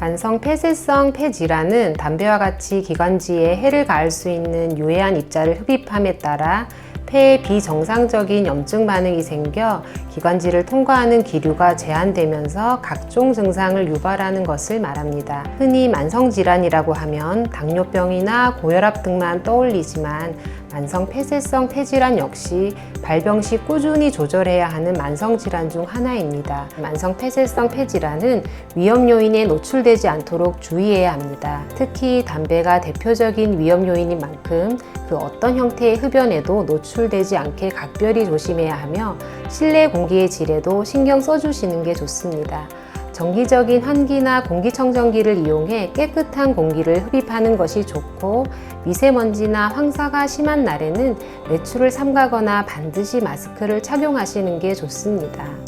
만성 폐쇄성 폐질환은 담배와 같이 기관지에 해를 가할 수 있는 유해한 입자를 흡입함에 따라 폐에 비정상적인 염증 반응이 생겨 기관지를 통과하는 기류가 제한되면서 각종 증상을 유발하는 것을 말합니다. 흔히 만성질환이라고 하면 당뇨병이나 고혈압 등만 떠올리지만 만성 폐쇄성 폐질환 역시 발병 시 꾸준히 조절해야 하는 만성 질환 중 하나입니다. 만성 폐쇄성 폐질환은 위험 요인에 노출되지 않도록 주의해야 합니다. 특히 담배가 대표적인 위험 요인인 만큼 그 어떤 형태의 흡연에도 노출 되지 않게 각별히 조심해야 하며 실내 공기의 질에도 신경 써주시는 게 좋습니다. 정기적인 환기나 공기청정기를 이용해 깨끗한 공기를 흡입하는 것이 좋고 미세먼지나 황사가 심한 날에는 외출을 삼가거나 반드시 마스크를 착용하시는 게 좋습니다.